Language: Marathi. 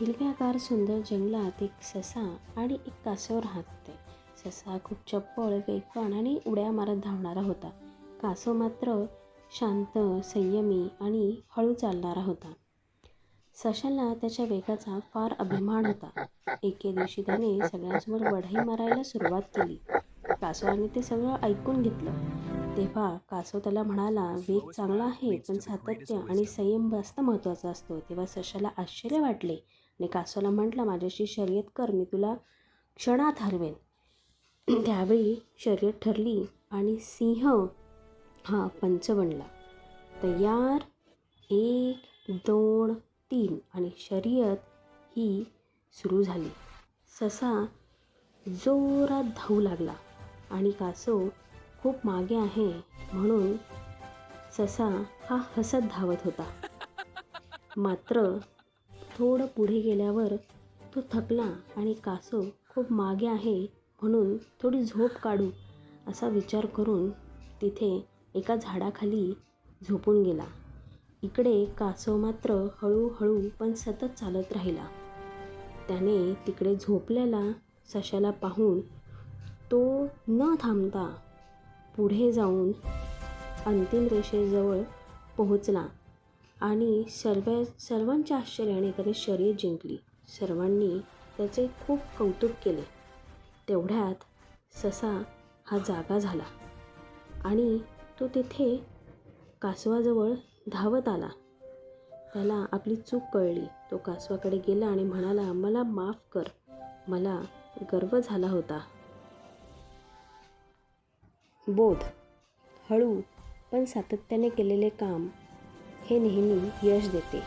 हिरव्यागार सुंदर जंगलात एक ससा आणि एक कासव राहत. होते ससा खूप चप्पळ वेगवान आणि उड्या मारत धावणारा होता. कासव मात्र शांत संयमी आणि हळू चालणारा होता. सशाला त्याच्या वेगाचा फार अभिमान होता. एके दिवशी त्याने सगळ्यांसमोर बढाई मारायला सुरुवात केली. कासवाने ते सगळं ऐकून घेतलं. तेव्हा कासव त्याला म्हणाला वेग चांगला आहे पण सातत्य आणि संयम जास्त महत्त्वाचा असतो. तेव्हा सशाला आश्चर्य वाटले. आणि कासवाला म्हटलं माझ्याशी शर्यत कर मी तुला क्षणात हरवेन. त्यावेळी शर्यत ठरली आणि सिंह हा पंच बनला. तयार एक दोन तीन आणि शर्यत ही सुरू झाली. ससा जोरात धावू लागला आणि कासव खूप मागे आहे म्हणून ससा हा हसत धावत होता. मात्र थोडं पुढे गेल्यावर तो थकला आणि कासव खूप मागे आहे म्हणून थोडी झोप काढू असा विचार करून तिथे एका झाडाखाली झोपून गेला. इकडे कासव मात्र हळूहळू पण सतत चालत राहिला. त्याने तिकडे झोपलेला सशाला पाहून तो न थांबता पुढे जाऊन अंतिम रेषेजवळ पोहोचला. आणि सर्व सर्वांच्या आश्चर्याने त्याने शर्यत जिंकली. सर्वांनी त्याचे खूप कौतुक केले. तेवढ्यात ससा हा जागा झाला आणि तो तिथे कासवाजवळ धावत आला. त्याला आपली चूक कळली. तो कासवाकडे गेला आणि म्हणाला मला माफ कर. मला गर्व झाला होता. बोध. हळू पण सातत्याने केलेले काम हे नेहमी यश देते.